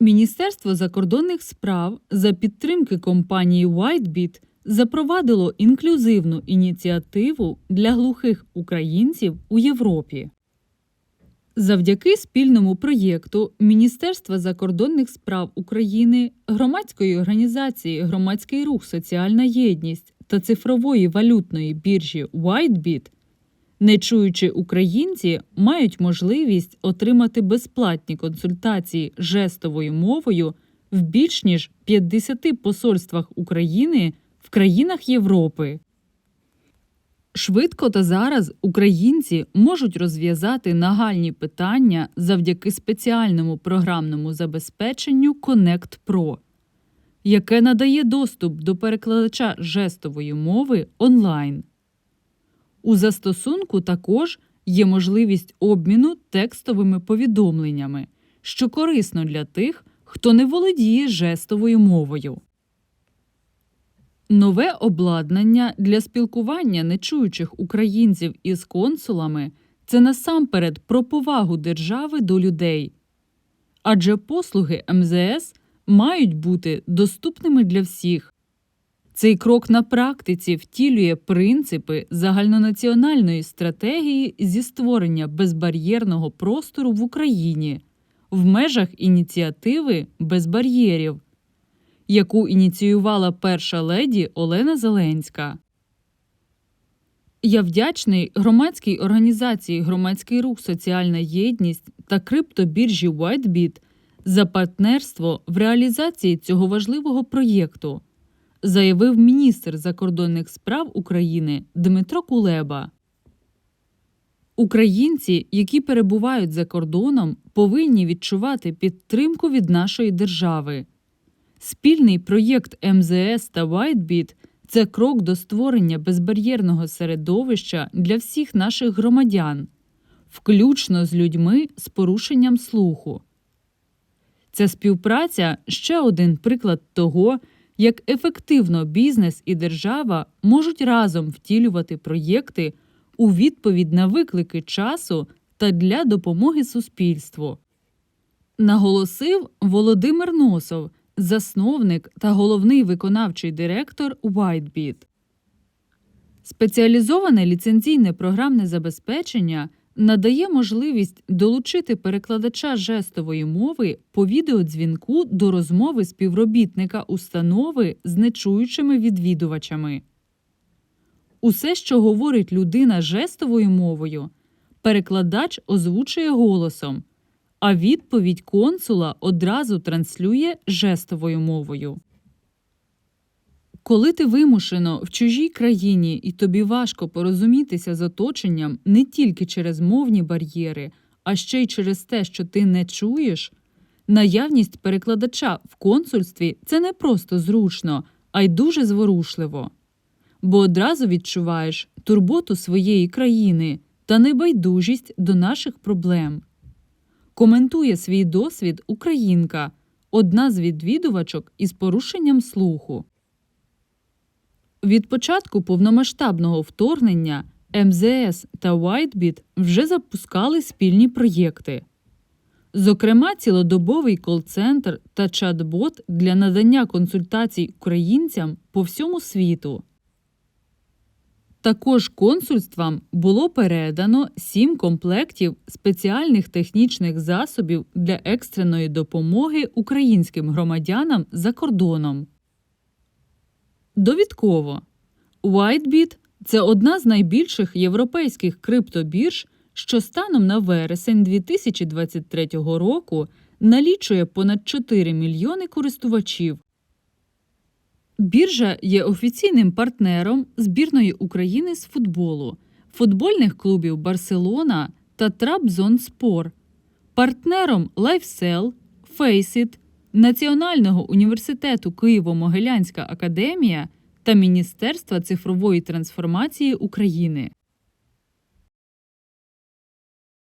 Міністерство закордонних справ за підтримки компанії WhiteBit запровадило інклюзивну ініціативу для глухих українців у Європі. Завдяки спільному проєкту Міністерства закордонних справ України, громадської організації Громадський рух Соціальна єдність та цифрової валютної біржі WhiteBit Нечуючі українці мають можливість отримати безплатні консультації жестовою мовою в більш ніж 50 посольствах України в країнах Європи. Швидко та зараз українці можуть розв'язати нагальні питання завдяки спеціальному програмному забезпеченню Connect Pro, яке надає доступ до перекладача жестової мови онлайн. У застосунку також є можливість обміну текстовими повідомленнями, що корисно для тих, хто не володіє жестовою мовою. Нове обладнання для спілкування нечуючих українців із консулами це насамперед про повагу держави до людей. Адже послуги МЗС мають бути доступними для всіх. Цей крок на практиці втілює принципи загальнонаціональної стратегії зі створення безбар'єрного простору в Україні в межах ініціативи без бар'єрів, яку ініціювала перша леді Олена Зеленська. Я вдячний громадській організації Громадський рух Соціальна єдність та криптобіржі WhiteBit за партнерство в реалізації цього важливого проєкту заявив міністр закордонних справ України Дмитро Кулеба. Українці, які перебувають за кордоном, повинні відчувати підтримку від нашої держави. Спільний проєкт МЗС та WhiteBit – це крок до створення безбар'єрного середовища для всіх наших громадян, включно з людьми з порушенням слуху. Ця співпраця ще один приклад того, як ефективно бізнес і держава можуть разом втілювати проєкти у відповідь на виклики часу та для допомоги суспільству. Наголосив Володимир Носов, засновник та головний виконавчий директор WhiteBit. Спеціалізоване ліцензійне програмне забезпечення надає можливість долучити перекладача жестової мови по відеодзвінку до розмови співробітника установи з нечуючими відвідувачами. Усе, що говорить людина жестовою мовою, перекладач озвучує голосом, а відповідь консула одразу транслює жестовою мовою. Коли ти вимушено в чужій країні і тобі важко порозумітися з оточенням не тільки через мовні бар'єри, а ще й через те, що ти не чуєш, наявність перекладача в консульстві це не просто зручно, а й дуже зворушливо. Бо одразу відчуваєш турботу своєї країни та небайдужість до наших проблем. Коментує свій досвід українка, одна з відвідувачок із порушенням слуху. Від початку повномасштабного вторгнення МЗС та WhiteBit вже запускали спільні проєкти. Зокрема, цілодобовий кол-центр та чат-бот для надання консультацій українцям по всьому світу. Також консульствам було передано сім комплектів спеціальних технічних засобів для екстреної допомоги українським громадянам за кордоном. Довідково WhiteBit – це одна з найбільших європейських криптобірж, що станом на вересень 2023 року налічує понад 4 мільйони користувачів. Біржа є офіційним партнером збірної України з футболу, футбольних клубів Барселона та Трабзонспор, партнером LifeSell, Faceit, Національного університету Києво-Могилянська академія та Міністерства цифрової трансформації України.